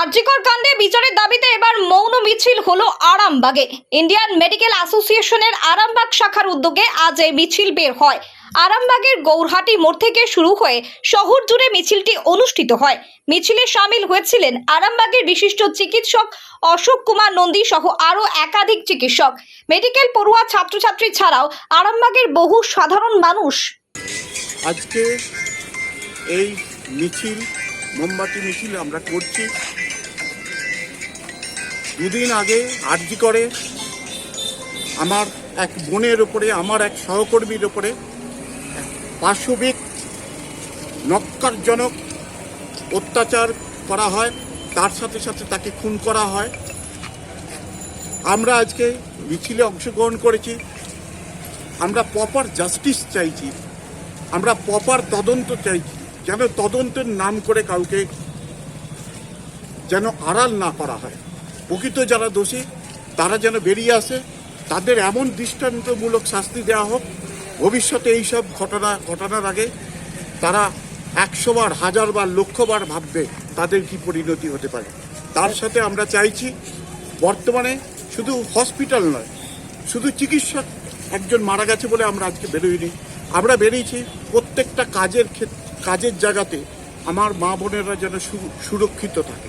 আরজিকর কাণ্ডে বিচারের দাবিতে এবার মৌন মিছিল হলো আরামবাগে। ইন্ডিয়ান মেডিকেল অ্যাসোসিয়েশনের আরামবাগ শাখার উদ্যোগে আজ এই মিছিল বের হয়। আরামবাগের গৌরহাটি মোড় থেকে শুরু হয়ে শহর জুড়ে মিছিলটি অনুষ্ঠিত হয়। মিছিলে সামিল হয়েছিলেন আরামবাগের বিশিষ্ট চিকিৎসক অশোক কুমার নন্দী সহ আরও একাধিক চিকিৎসক। মেডিকেল পড়ুয়া ছাত্রছাত্রী ছাড়াও আরামবাগের বহু সাধারণ মানুষ। আজকে এই মিছিল, মোমবাতি মিছিল আমরা করছি। দুদিন আগে আর্জি করে আমার এক বোনের ওপরে আমার এক সহকর্মীর ওপরে পাশবিক নক্কারজনক অত্যাচার করা হয়। তার সাথে সাথে তাকে খুন করা হয়। আমরা আজকে মিছিলে অংশগ্রহণ করেছি। আমরা প্রপার জাস্টিস চাইছি। আমরা প্রপার তদন্ত চাইছি। যেন তদন্তের নাম করে কাউকে যেন আড়াল না করা হয়। প্রকৃত যারা দোষী, তারা যেন বেরিয়ে আসে, তাদের এমন দৃষ্টান্তমূলক শাস্তি দেওয়া হোক, ভবিষ্যতে এইসব ঘটনা, ঘটনার আগে তারা একশো বার, হাজার বার লক্ষবার ভাববে তাদের কি পরিণতি হতে পারে। তার সাথে আমরা চাইছি, বর্তমানে শুধু হসপিটাল নয়, শুধু চিকিৎসক একজন মারা গেছে বলে আমরা আজকে বেরোইনি। আমরা বেরিয়েছি প্রত্যেকটা কাজের ক্ষেত্রে কাজের জায়গাতে আমার মা বোনেরা যেন সুরক্ষিত থাকে।